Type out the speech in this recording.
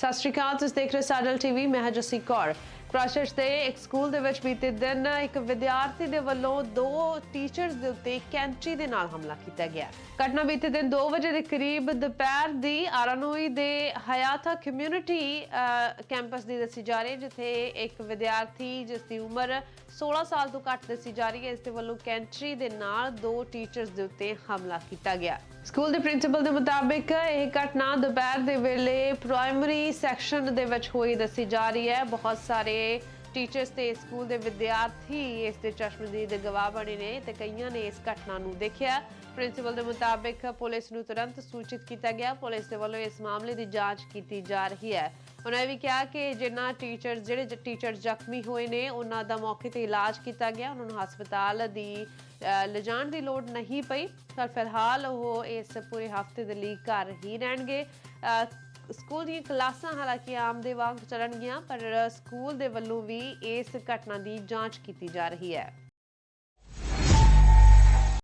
ਸਤਿ ਸ਼੍ਰੀ ਅਕਾਲ ਤੁਸੀਂ ਦੇਖ ਰਹੇ ਸਾਡਲ ਟੀਵੀ ਮੈਂ ਹਾਂ ਜਸੀ ਕੌਰ। ਕ੍ਰਾਸ਼ਰਸ ਦੇ ਇੱਕ ਸਕੂਲ ਦੇ ਵਿੱਚ ਬੀਤੇ ਦਿਨ ਇੱਕ ਵਿਦਿਆਰਥੀ ਦੇ ਵੱਲੋਂ ਦੋ ਟੀਚਰਸ ਦੇ ਉੱਤੇ ਕੈਂਚੀ ਦੇ ਨਾਲ ਹਮਲਾ ਕੀਤਾ ਗਿਆ। ਘਟਨਾ ਬੀਤੇ ਦਿਨ 2 ਵਜੇ ਦੇ ਕਰੀਬ ਦੁਪਹਿਰ ਦੀ ਆਰਾਨੋਈ ਦੇ ਹਯਾਤਾ ਕਮਿਊਨਿਟੀ ਕੈਂਪਸ ਦੀ ਦੱਸੀ ਜਾ ਰਹੀ ਹੈ, ਜਿੱਥੇ ਇੱਕ ਵਿਦਿਆਰਥੀ ਜਿਸ ਦੀ ਉਮਰ 16 ਸਾਲ ਤੋਂ ਘੱਟ ਦੱਸੀ ਜਾ ਰਹੀ ਹੈ, ਇਸ ਦੇ ਵੱਲੋਂ ਕੈਂਚੀ ਦੇ ਨਾਲ ਦੋ ਟੀਚਰਸ ਦੇ ਉੱਤੇ ਹਮਲਾ ਕੀਤਾ ਗਿਆ। ਸਕੂਲ ਦੇ ਪ੍ਰਿੰਸੀਪਲ ਦੇ ਮੁਤਾਬਿਕ ਇਹ ਘਟਨਾ ਦੁਪਹਿਰ ਦੇ ਵੇਲੇ ਪ੍ਰਾਇਮਰੀ ਸੈਕਸ਼ਨ ਦੇ ਵਿੱਚ ਹੋਈ ਦੱਸੀ ਜਾ ਰਹੀ ਹੈ। ਬਹੁਤ ਸਾਰੇ ਟੀਚਰਸ ਤੇ ਸਕੂਲ ਦੇ ਵਿਦਿਆਰਥੀ ਇਸ ਦੇ ਚਸ਼ਮਦੀਦ ਗਵਾਹ ਬਣੇ ਨੇ ਤੇ ਕਈਆਂ ਨੇ ਇਸ ਘਟਨਾ ਨੂੰ ਦੇਖਿਆ। ਪ੍ਰਿੰਸੀਪਲ ਦੇ ਮੁਤਾਬਿਕ ਪੁਲਿਸ ਨੂੰ ਤੁਰੰਤ ਸੂਚਿਤ ਕੀਤਾ ਗਿਆ। ਪੁਲਿਸ ਦੇ ਵੱਲੋਂ ਇਸ ਮਾਮਲੇ ਦੀ ਜਾਂਚ ਕੀਤੀ ਜਾ ਰਹੀ ਹੈ। ਉਹਨਾਂ ਵੀ ਕਿਹਾ ਕਿ ਜਿਨ੍ਹਾਂ ਟੀਚਰ ਜਿਹੜੇ ਟੀਚਰ ਜ਼ਖਮੀ ਹੋਏ ਨੇ, ਉਹਨਾਂ ਦਾ ਮੌਕੇ ਤੇ ਇਲਾਜ ਕੀਤਾ ਗਿਆ। ਉਹਨਾਂ ਨੂੰ ਹਸਪਤਾਲ ਦੀ ਲਿਜਾਣ ਦੀ ਲੋੜ ਨਹੀਂ ਪਈ। ਪਰ ਫਿਲਹਾਲ ਉਹ ਇਸ ਪੂਰੇ ਹਫ਼ਤੇ ਦੇ ਲਈ ਘਰ ਹੀ ਰਹਿਣਗੇ। ਸਕੂਲ ਦੀਆਂ ਕਲਾਸਾਂ ਹਾਲਾਂਕਿ ਆਮ ਦੇ ਵਾਂਗ ਚੱਲਣਗੀਆਂ, ਪਰ ਸਕੂਲ ਦੇ ਵੱਲੋਂ ਵੀ ਇਸ ਘਟਨਾ ਦੀ ਜਾਂਚ ਕੀਤੀ ਜਾ ਰਹੀ ਹੈ।